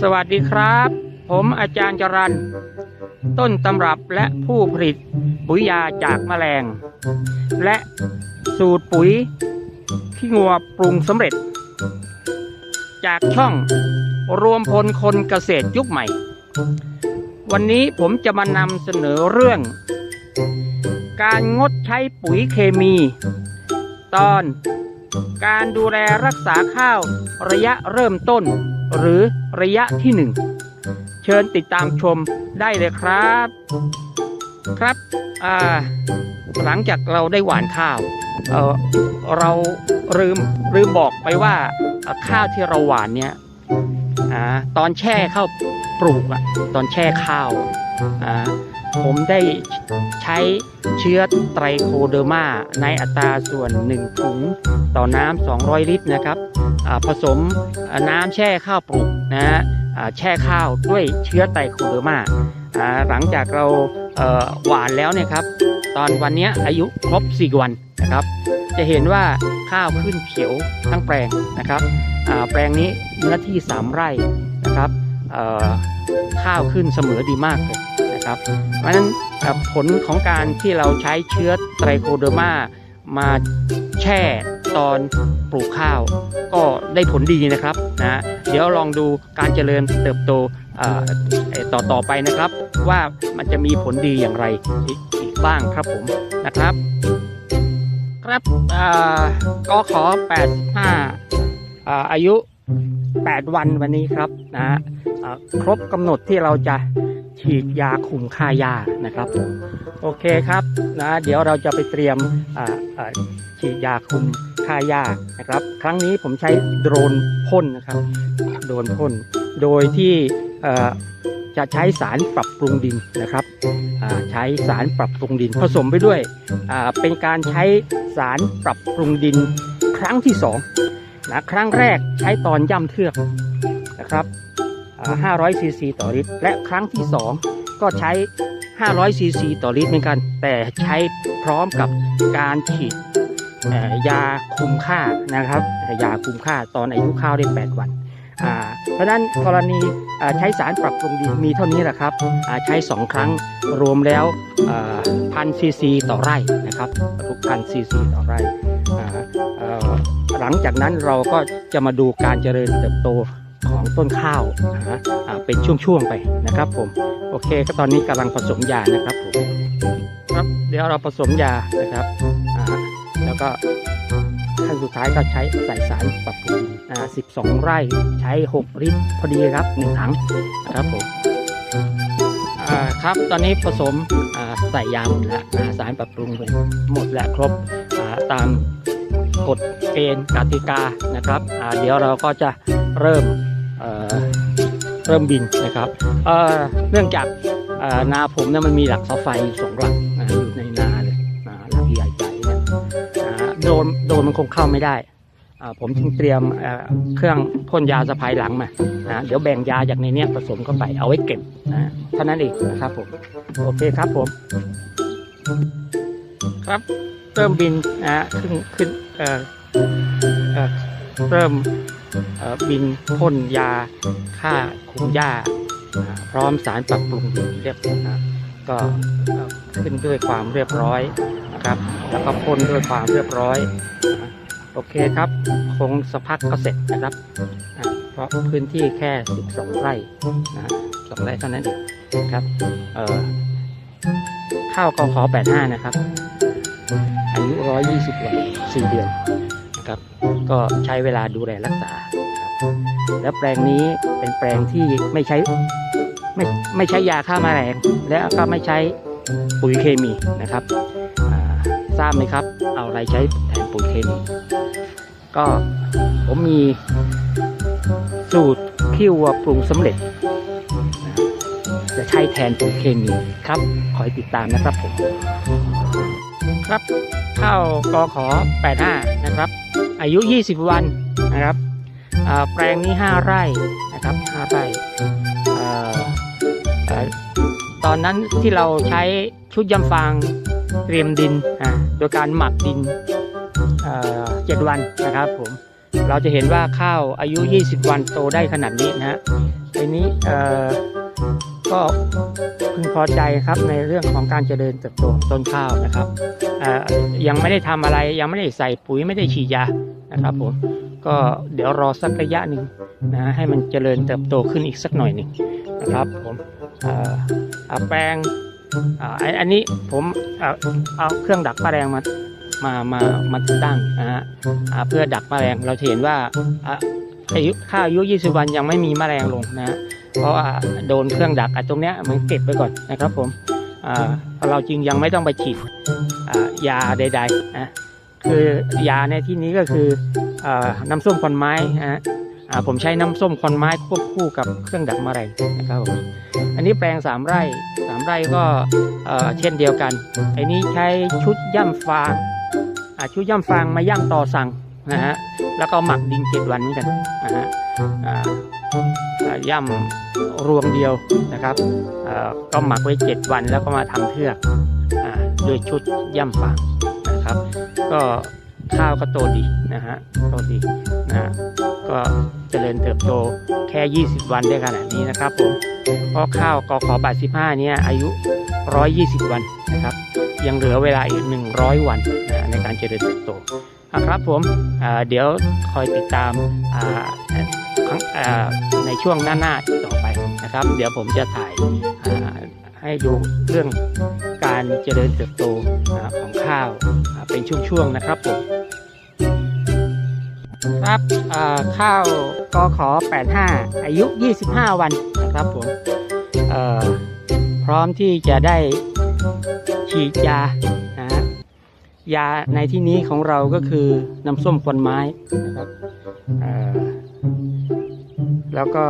สวัสดีครับ ผมอาจารย์จรันต้นตำรับและผู้ผลิตปุ๋ยยาจากแมลง และสูตรปุ๋ยขี้งัวปรุงสำเร็จ จากช่องรวมพลคนเกษตรยุคใหม่ วันนี้ผมจะมานำเสนอเรื่อง การงดใช้ปุ๋ยเคมี ตอนการดูแลรักษาข้าวระยะเริ่มต้น หรือระยะที่หนึ่งเชิญติดตามชมได้เลยครับ ครับหลังจากเราได้หว่านข้าวเเราลืมลืมบอกไปว่าาข้าวที่เราหว่านเนี่ยอตอนแช่ข้าวปลูกอะตอนแช่ข้าวอ่า ผมได้ใช้เชื้อไตรโคเดอร์มาในอัตราส่วน 1 ถุงต่อน้ำ 200 ลิตรนะครับผสมน้ำแช่ข้าวปลูกนะฮะแช่ข้าวด้วยเชื้อไตรโคเดอร์มาหลังจากเราหว่านแล้วเนี่ยครับ ตอนวันนี้อายุครบ 4 วันนะครับ จะเห็นว่าข้าวขึ้นเขียวทั้งแปลงนะครับแปลงนี้เนื้อที่ 3 ไร่นะครับข้าวขึ้นเสมอดีมากเลย นะครับเพราะฉะนั้นผลของการที่เราใช้เชื้อไตรโคเดอร์มามาแช่ตอนปลูกข้าว ก็ได้ผลดีนะครับนะเดี๋ยวลองดูการเจริญเติบโตต่อต่อไปนะครับ ว่ามันจะมีผลดีอย่างไรอีกบ้างครับผมนะครับ ครับอ่ากขอ 85อาอายุ 8 วันวันนี้ครับนะครบกำหนดที่เราจะ ฉีดยาคุมค่ายานะครับผมโอเคครับนะเดี๋ยวเราจะไปเตรียมฉีดยาคุมค่ายานะครับ ครั้งนี้ผมใช้โดรนพ่นนะครับโดรนพ่นโดยที่จะใช้สารปรับปรุงดินนะครับใช้สารปรับปรุงดินผสมไปด้วยเป็นการใช้สารปรับปรุงดินครั้งที่สองนะครั้งแรกใช้ตอนย่ำเทือกนะครับ 500ซีซีต่อลิตร และครั้งที่สองก็ใช้ 500ซีซีต่อลิตรเหมือนกัน แต่ใช้พร้อมกับการฉีดยาคุมค่านะครับ ยาคุมค่าตอนอายุข้าวได้ 8 วันเพราะนั้นกรณีใช้สารปรับปรุงดินมีเท่านี้แหละครับใช้ 2 ครั้งรวมแล้วพันซีซีต่อไร่นะครับทุกพันซีซีต่อไร่หลังจากนั้นเราก็จะมาดูการเจริญเติบโต ของต้นข้าวนะเป็นช่วงๆไปนะครับผมโอเคก็ตอนนี้กำลังผสมยานะครับผมครับเดี๋ยวเราผสมยานะครับอ่าแล้วก็ขั้นสุดท้ายก็ใช้ใส่สารปรับปรุงอ่า12 ไร่ใช้ 6 ลิตรพอดีครับ1ถังนะครับผมอ่าครับตอนนี้ผสมอ่าใส่ยาหมดแล้วอ่าสารปรับปรุงหมดแล้วครบอ่าตามกฎเกณฑ์กติกานะครับอ่าเดี๋ยวเราก็จะเริ่ม เริ่มบินนะครับเเนื่องจากนาผมเนี่ยมันมีหลักเสาไฟสองหลักนะอยู่ในนาเลยนาหลักใหญ่ๆเนี่ยโดนโดนมันคงเข้าไม่ได้ผมจึงเตรียมเครื่องพ่นยาสะพายหลังมานะเดี๋ยวแบ่งยาจากในเนี้ยผสมเข้าไปเอาไว้เก็บนะเท่านั้นเองนะครับผมโอเคครับผม ครับเริ่มบินนะขึ้นขึ้นเเเริ่ม บินพ่นยาฆ่าคุมหญ้าอ่าพร้อมสารปรับปรุงดินเรียบร้อยนะก็ขึ้นด้วยความเรียบร้อยนะครับ แล้วก็พ่นด้วยความเรียบร้อย โอเคครับ คงสักพักก็เสร็จนะครับ เพราะพื้นที่แค่ 12 ไร่นะสองไร่เท่านั้นเองนะครับเอ่อข้าวกขอ85 นะครับ อายุ 120วัน4เดือน ครับ ก็ใช้เวลาดูแลรักษาครับแล้วแปลงนี้เป็นแปลงที่ไม่ใช้ไม่ไม่ใช้ยาฆ่าแมลงและก็ไม่ใช้ปุ๋ยเคมีนะครับทราบไหมครับ เอาอะไรใช้แทนปุ๋ยเคมีก็ผมมีสูตรขี้วัวปรุงสำเร็จ จะใช้แทนปุ๋ยเคมีครับคอยติดตามนะครับผม ครับ เข้ากอขอ85 นะครับ อายุ 20 วันนะครับแปลงนี้ 5 ไร่นะครับ5ไร่ตอนนั้นที่เราใช้ชุดยำฟางเตรียมดินโดยการหมักดินเอ่อ7วันนะครับผมเราจะเห็นว่าข้าวอายุ 20 วันโตได้ขนาดนี้นะฮะทีนี้ ก็พึงพอใจครับในเรื่องของการเจริญเติบโตต้นข้าวนะครับอ่อยังไม่ได้ทำอะไรยังไม่ได้ใส่ปุ๋ยไม่ได้ฉีดยานะครับผมก็เดี๋ยวรอสักระยะหนึ่งนะให้มันเจริญเติบโตขึ้นอีกสักหน่อยหนึ่งนะครับผมเอ่าแปลงอ่าอันนี้ผมเอาเครื่องดักแมลงมามามามาติดตั้งนะฮะเพื่อดักแมลงเราเห็นว่าอะอายุข้าวอายุ 20 วันยังไม่มีแมลงลงนะ เพราะว่าโดนเครื่องดักอตรงเนี้ยมันเก็บไปก่อนนะครับผมเราจึงยังไม่ต้องไปฉีดยาใดๆนะคือยาในที่นี้ก็คืออน้ำส้มควันไม้นะฮะผมใช้น้ำส้มควันไม้ควบคู่กับเครื่องดักแมลงนะครับผมอันนี้แปลงสามไร่สามไร่ก็เช่นเดียวกันไอ้นี้ใช้ชุดย่ำฟางชุดย่ำฟางมาย่ำต่อสั่งนะฮะแล้วก็หมักดินเจ็ดวันเหมือนกันนะฮะย่ำรวงเดียวนะครับก็หมักไว้เจ็ดวันแล้วก็มาทำเทือกอด้วยชุดย่ำฟางนะครับ ก็ข้าวก็โตดีนะฮะโตดีนะก็เจริญเติบโตแค่ 20 วันได้ขนาดนี้นะครับผมเพราะข้าวกข85เนี่ยอายุ 120 วันนะครับ ยังเหลือเวลาอีก 100 วันนะในการเจริญเติบโตอะครับผมเดี๋ยวคอยติดตาม ในช่วงหน้าๆต่อไปนะครับ เดี๋ยวผมจะถ่ายให้ดูเรื่องการเจริญเติบโตของข้าวเป็นช่วงๆนะครับผมครับข้าวกอขอ 85 อายุ 25 วันนะครับผมพร้อมที่จะได้ฉีดยานะฮะยาในที่นี้ของเราก็คือน้ำส้มควันไม้นะครับ แล้วก็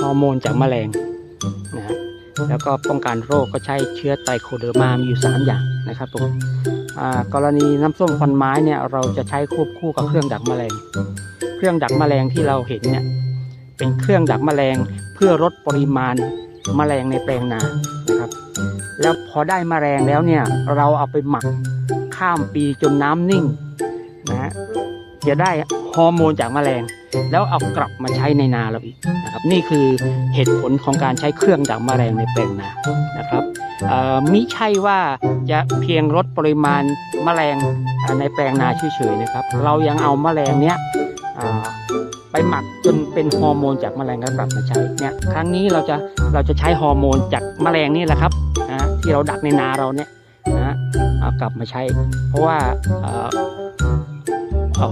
ฮอร์โมนจากแมลงนะฮะแล้วก็ป้องกันโรคก็ใช้เชื้อไตรโคเดอร์มามีอยู่ 3 อย่างนะครับผมอ่ากรณีน้ำส้มควันไม้เนี่ยเราจะใช้ควบคู่กับเครื่องดักแมลง เครื่องดักแมลงที่เราเห็นเนี่ยเป็นเครื่องดักแมลงเพื่อลดปริมาณแมลงในแปลงนานะครับ แล้วพอได้แมลงแล้วเนี่ยเราเอาไปหมักข้ามปีจนน้ำนิ่งนะฮะ จะได้ฮอร์โมนจากแมลง แล้วเอากลับมาใช้ในนาเราอีกนะครับนี่คือเหตุผลของการใช้เครื่องดักแมลงในแปลงนานะครับเอ่อมิใช่ว่าจะเพียงลดปริมาณแมลงในแปลงนาเฉยๆนะครับ เรายังเอาแมลงเนี้ยไปหมักจนเป็นฮอร์โมนจากแมลงแล้วกลับมาใช้เนี่ยครั้งนี้เราจะเราจะใช้ฮอร์โมนจากแมลงนี่แหละครับนะที่เราดักในนาเราเนี่ยนะเอากลับมาใช้ เพราะว่า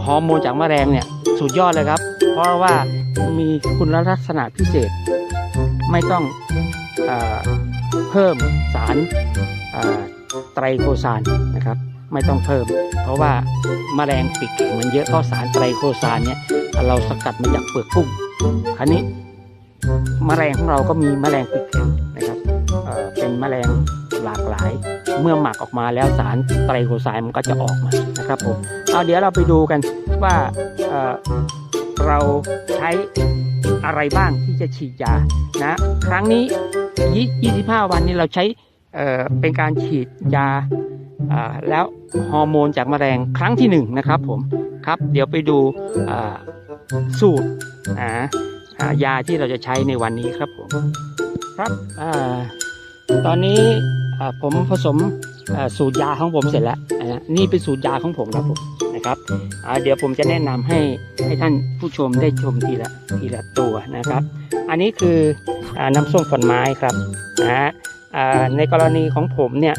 ฮอร์โมนจากแมลงเนี่ยสุดยอดเลยครับ เพราะว่ามีคุณลักษณะพิเศษ ไม่ต้องเอเพิ่มสารไตรโคซานนะครับ ไม่ต้องเพิ่ม เพราะว่าแมลงปีกแข็งมันเยอะเพราะสารไตรโคซานเนี่ยเราสกัดมาจากเปลือกกุ้งคราวนี้แมลงของเราก็มีแมลงปีกแข็งนะครับเเป็นแมลง หลากหลาย เมื่อหมักออกมาแล้วสารไตรโคไซด์มันก็จะออกมานะครับผมเอาเดี๋ยวเราไปดูกันว่าเเราใช้อะไรบ้างที่จะฉีดยานะครั้งนี้ 25 วันนี้เราใช้เเป็นการฉีดยาแล้วฮอร์โมนจากแมลงครั้งที่หนึ่งนะครับผมครับ เดี๋ยวไปดูสูตรยาที่เราจะใช้ในวันนี้ครับผมครับอตอนนี้ ผมผสมอ่าสูตรยาของผมเสร็จแล้วอ่านี่เป็นสูตรยาของผมครับผมนะครับอ่าเดี๋ยวผมจะแนะนำให้ให้ท่านผู้ชมได้ชมทีละทีละตัวนะครับ อันนี้คืออาน้ำส้มฝนไม้ครับนะฮะอ่าในกรณีของผมเนี่ย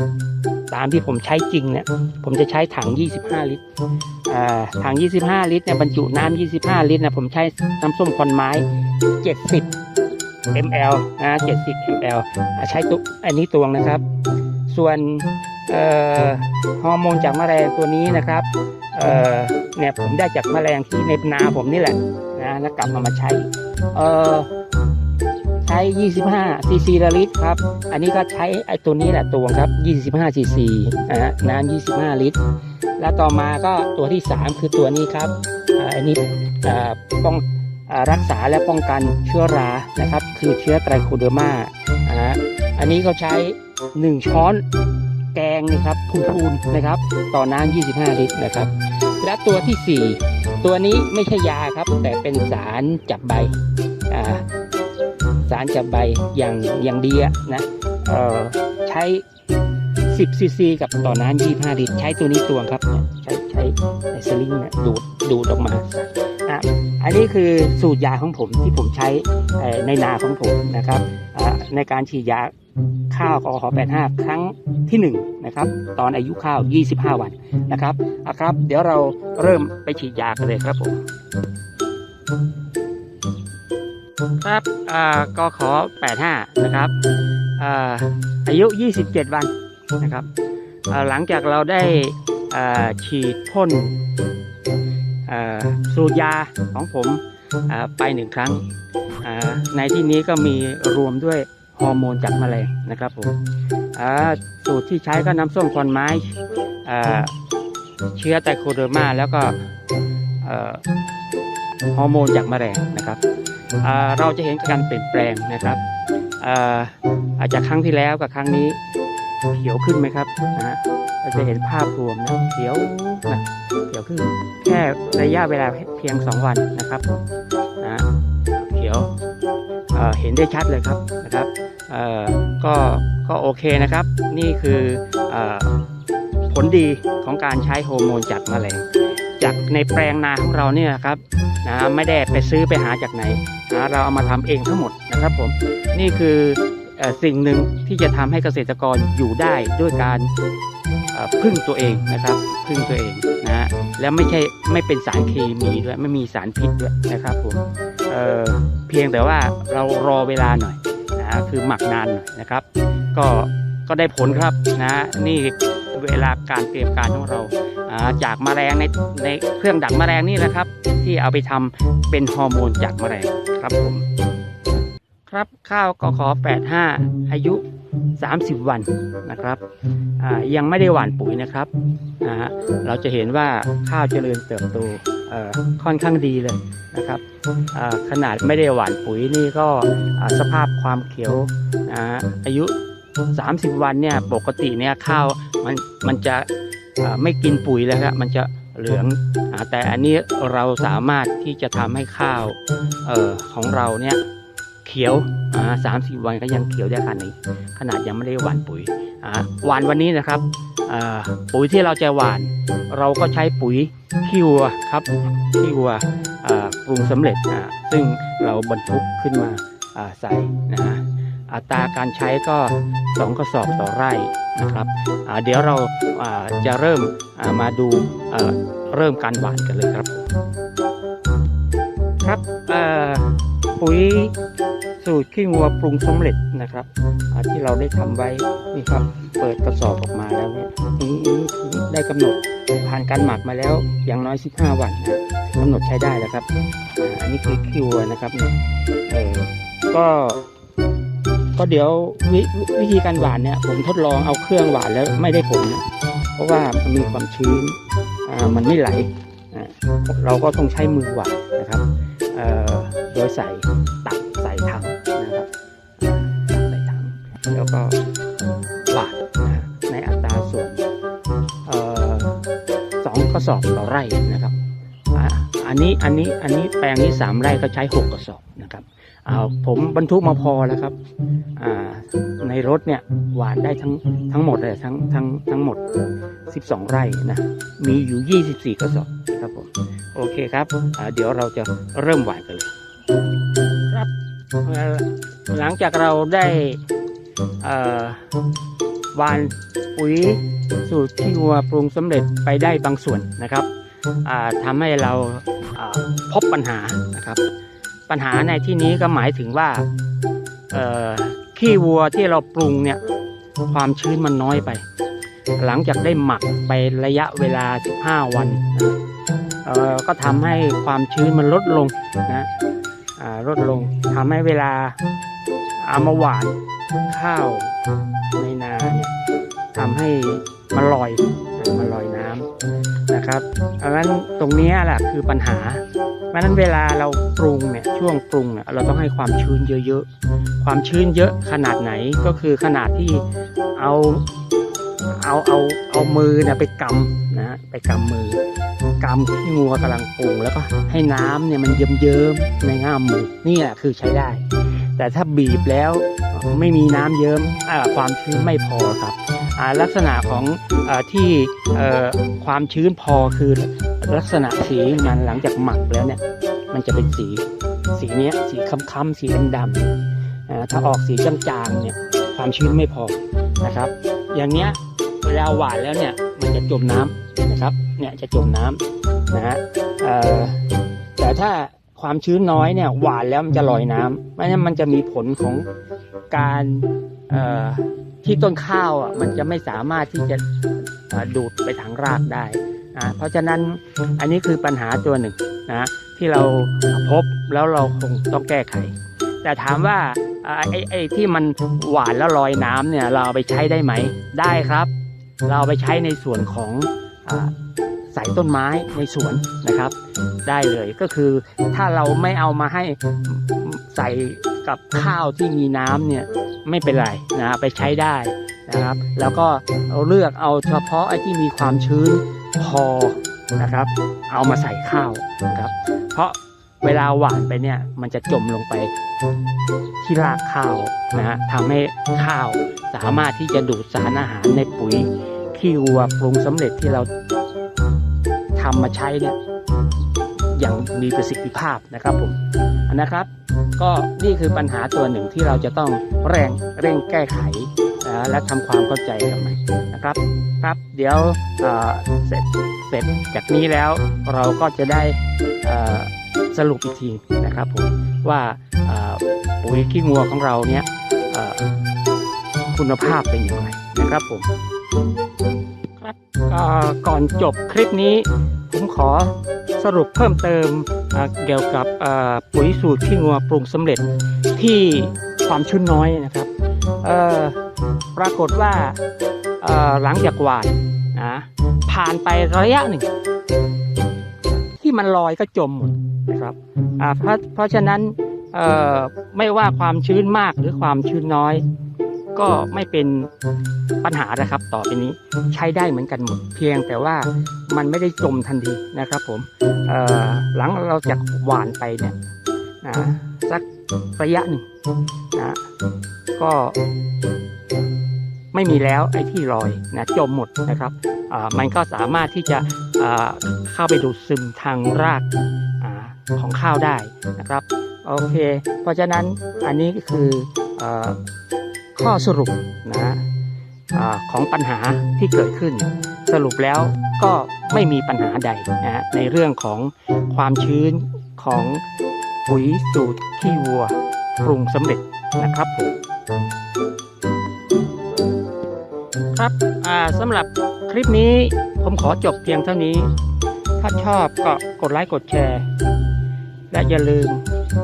ตามที่ผมใช้จริงเนี่ยผมจะใช้ถัง 25 ลิตรอ่าถัง 25 ลิตรเนี่ยบรรจุน้ำ25 ลิตรนะผมใช้น้ำส้มควันไม้ 70 ml นะ70 ml อ่าใช้ตุอันนี้ตวงนะครับ ส่วนฮอร์โมนจากแมลงตัวนี้นะครับเเนี่ยผมได้จากแมลงที่ในนาผมนี่แหละนะแล้วกลับมามาใช้ใช้ 25 ซีซีละลิตรครับ อันนี้ก็ใช้ไอ้ตัวนี้แหละตวงครับ 25 ซีซีนะน้ำ25 ลิตร แล้วต่อมาก็ตัวที่ 3 คือตัวนี้ครับ อันนี้ป้อง รักษาและป้องกันเชื้อรานะครับ คือเชื้อไตรโคเดอร์มาอ่าอันนี้เขาใช้ 1 ช้อนแกงนี่ครับพูนๆนะครับ ต่อน้ำ25 ลิตรนะครับ และตัวที่สี่ตัวนี้ไม่ใช่ยาครับ แต่เป็นสารจับใบอ่าสารจับใบอย่างอย่างดีอะนะเอ่อใช้ 10ซีซีกับต่อน้ำ25 ลิตร ใช้ตัวนี้ตวงครับ ใช้ใช้สลิงนี่ยดูดดูดออกมาอะ อันนี้คือสูตรยาของผมที่ผมใช้ในนาของผมนะครับในการฉีดยาข้าวกอขอ85 ครั้งที่ 1 นะครับ ตอนอายุข้าว 25 วันนะครับอะครับ เดี๋ยวเราเริ่มไปฉีดยากันเลยครับผม ครับอ่ากขอ85 นะครับอ่ายุ 27 วันนะครับหลังจากเราได้ฉีดพ่น สูตรยาของผมอ่าไปหนึ่งครั้งอ่าในที่นี้ก็มีรวมด้วยฮอร์โมนจากแมลงนะครับผมอ่าสูตรที่ใช้ก็น้ำส้มควันไม้อ่าเชื้อไตโคเดอร์มาแล้วก็เอ่อฮอร์โมนจากแมลงนะครับอ่าเราจะเห็นการเปลี่ยนแปลงนะครับอ่าอาจจะครั้งที่แล้วกับครั้งนี้เขียวขึ้นไหมครับนะฮะ เราจะเห็นภาพรวมนะเขียวนะเขียวขึ้นแค่ระยะเวลาเพียง 2 วันนะครับนะเขียวเเห็นได้ชัดเลยครับนะครับเออก็ก็โอเคนะครับ นี่คืออผลดีของการใช้ฮอร์โมนจากแมลงจากในแปลงนาของเราเนี่ยครับนะไม่ได้ไปซื้อไปหาจากไหนนะเราเอามาทำเองทั้งหมดนะครับผมนี่คือ สิ่งหนึ่งที่จะทำให้เกษตรกรอยู่ได้ด้วยการพึ่งตัวเองนะครับ พึ่งตัวเองนะฮะแล้วไม่ใช่ไม่เป็นสารเคมีด้วยไม่มีสารพิษด้วยนะครับผมเเพียงแต่ว่าเรารอเวลาหน่อยนะฮะคือหมักนานหน่อยนะครับ ก็ก็ได้ผลครับนะนี่เวลาการเตรียมการของเราอ่าจากแมลงในในเครื่องดักมแมลงนี่นะครับ ที่เอาไปทำเป็นฮอร์โมนจากมแมลงครับผม ครับข้าวกขอ85 อายุ 30 วันนะครับอ่ายังไม่ได้หว่านปุ๋ยนะครับนะฮะเราจะเห็นว่าข้าวเจริญเติบโตเอ่อค่อนข้างดีเลยนะครับอ่าขนาดไม่ได้หว่านปุ๋ยนี่ก็อ่าสภาพความเขียวนะฮะอายุ 30 วันเนี่ยปกติเนี่ยข้าวมันมันจะอ่าไม่กินปุ๋ยแล้วครับมันจะเหลืองอาแต่อันนี้เราสามารถที่จะทำให้ข้าวเอ่อของเราเนี่ย ขียวอ่าสามสิบวันก็ยังเขียวได้ขนาดนี้ ขนาดยังไม่ได้หว่านปุ๋ยอ่าหว่านวันนี้นะครับอ่าปุ๋ยที่เราจะหว่าน เราก็ใช้ปุ๋ยขี้วัวครับขี้วัวอ่าปรุงสำเร็จอ่าซึ่งเราบรรทุกขึ้นมาอ่าใส่นะฮะอัตราการใช้ก็สองกระสอบต่อไร่นะครับอ่าเดี๋ยวเราอ่าจะเริ่มอ่ามาดูเอ่อเริ่มการหว่านกันเลยครับ ครับเอ่อ ปุ๋ยสูตรขี้งัวปรุงสำเร็จนะครับที่เราได้ทำไว้นี่ครับ เปิดกระสอบออกมาแล้วเนี่ยนี่นี่ได้กำหนดผ่านการหมักมาแล้วอย่างน้อย 15 วันนะกำหนดใช้ได้แล้วครับอันนี้คือขี้วัวนะครับเออก็ก็เดี๋ยวววิธีการหว่านเนี่ยผมทดลองเอาเครื่องหว่านแล้วไม่ได้ผล เพราะว่ามันมีความชื้นอ่ามันไม่ไหลอ่าเราก็ต้องใช้มือหว่านนะครับ โดยใส่ตักใส่ถังนะครับตักใส่ถังแล้วก็หวานนะในอัตราส่วนเอ่อสองกระสอบต่อไร่นะครับอ่าอันนี้อันนี้อันนี้แปลงนี้สามไร่ก็ใช้หกกระสอบ ผมบรรทุกมาพอแล้วครับอ่าในรถเนี่ยหวานได้ทั้งทั้งหมดเลยทั้งทั้งทั้งหมด 12 ไร่นะมีอยู่ 24กระสอบครับผมโอเคครับอ่าเดี๋ยวเราจะเริ่มหวานกันเลยครับเอ่อหลังจากเราได้เอ่อหวานปุ๋ยสูตรที่วัวปรุงสำเร็จไปได้บางส่วนนะครับอ่าทำให้เราอ่าพบปัญหานะครับ ปัญหาในที่นี้ก็หมายถึงว่าขี้วัวที่เราปรุงเนี่ยความชื้นมันน้อยไป หลังจากได้หมักไประยะเวลา 15 วันก็ทำให้ความชื้นมันลดลงนะลดลงทำให้เวลาเอามาหวานข้าวในนาเนี่ยทำให้มันลอยมันลอยน้ำนะครับเพราะฉะนั้นตรงนี้แหละคือปัญหา เพราะนั้นเวลาเราปรุงเนี่ยช่วงปรุงเนี่ยเราต้องให้ความชื้นเยอะๆ ความชื้นเยอะขนาดไหนก็คือขนาดที่เอาเอาเอาเอามือเนี่ยไปกำนะไปกำมือกำขี้งัวกำลังปรุงแล้วก็ให้น้ำเนี่ยมันเยิ้มๆในง่ามมือนี่แหละคือใช้ได้ แต่ถ้าบีบแล้ว ไม่มีน้ำเยิ้มความชื้นไม่พอครับลักษณะของอที่ความชื้นพอคือลักษณะสีมันหลังจากหมักแล้วเนี่ยมันจะเป็นสีสีเนี้ยสีค้ำๆสีดำๆอ่าถ้าออกสีจางๆเนี่ยความชื้นไม่พอนะครับ อย่างเนี้ยเวลาหวานแล้วเนี่ยมันจะจมน้ำนะครับเนี่ยจะจมน้ำนะฮะแต่ถ้า ความชื้นน้อยเนี่ยหวานแล้วมันจะลอยน้ำเพราะฉะนั้นมันจะมีผลของการเอ่อที่ต้นข้าวอะมันจะไม่สามารถที่จะเอ่อดูดไปทางรากได้อ่าเพราะฉะนั้นอันนี้คือปัญหาตัวหนึ่งนะที่เราพบแล้วเราคงต้องแก้ไข แต่ถามว่าอ่าไอ้ไอ้ที่มันหวานแล้วลอยน้ำเนี่ยเราเอาไปใช้ได้ไหม ได้ครับ เราเอาไปใช้ในส่วนของอา ใส่ต้นไม้ในสวนนะครับ ได้เลยก็คือถ้าเราไม่เอามาให้ใส่กับข้าวที่มีน้ำเนี่ยไม่เป็นไรนะไปใช้ได้นะครับ แล้วก็เราเลือกเอาเฉพาะไอ้ที่มีความชื้นพอนะครับ เอามาใส่ข้าวนะครับ เพราะเวลาหวานไปเนี่ยมันจะจมลงไปที่รากข้าวนะฮะทำให้ข้าวสามารถที่จะดูดสารอาหารในปุ๋ยขี้วัวปรุงสำเร็จที่เรา ทำมาใช้เนี่ยอย่างมีประสิทธิภาพนะครับผมนะครับ ก็นี่คือปัญหาตัวหนึ่งที่เราจะต้องแรงเร่งแก้ไขและทำความเข้าใจกับมันะครับครับ เดี๋ยวเเสร็จเสร็จจากนี้แล้วเราก็จะได้สรุปอีกทีนะครับผมว่าปุ๋ยขี้งัวของเราเนี่ยคุณภาพเป็นอย่างไรนะครับผม ก่อนจบคลิปนี้ผมขอสรุปเพิ่มเติมเกี่ยวกับปุ๋ยสูตรขี้งัวปรุงสำเร็จที่ความชื้นน้อยนะครับปรากฏว่าหลังจากหวานนะผ่านไประยะหนึ่ง ที่มันลอยก็จมหมดนะครับเพราะเพราะฉะนั้นไม่ว่าความชื้นมากหรือความชื้นน้อย ก็ไม่เป็นปัญหานะครับ ต่อไปนี้ใช้ได้เหมือนกันหมด เพียงแต่ว่ามันไม่ได้จมทันทีนะครับผมหลังเราจากหวานไปเนี่ยนะสักระยะหนึ่งนะก็ไม่มีแล้วไอ้ที่ลอยนะจมหมดนะครับมันก็สามารถที่จะเข้าไปดูดซึมทางรากอของข้าวได้นะครับ โอเค เพราะฉะนั้นอันนี้ก็คืออ ข้อสรุปนะอาของปัญหาที่เกิดขึ้น สรุปแล้วก็ไม่มีปัญหาใดนะฮะในเรื่องของความชื้นของปุ๋ยสูตรขี้วัวปรุงสำเร็จนะครับผมครับสำหรับคลิปนี้ผมขอจบเพียงเท่านี้ ถ้าชอบก็กดไลค์กดแชร์ และอย่าลืม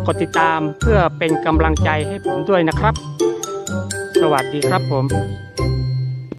กดติดตามเพื่อเป็นกำลังใจให้ผมด้วยนะครับ สวัสดีครับผม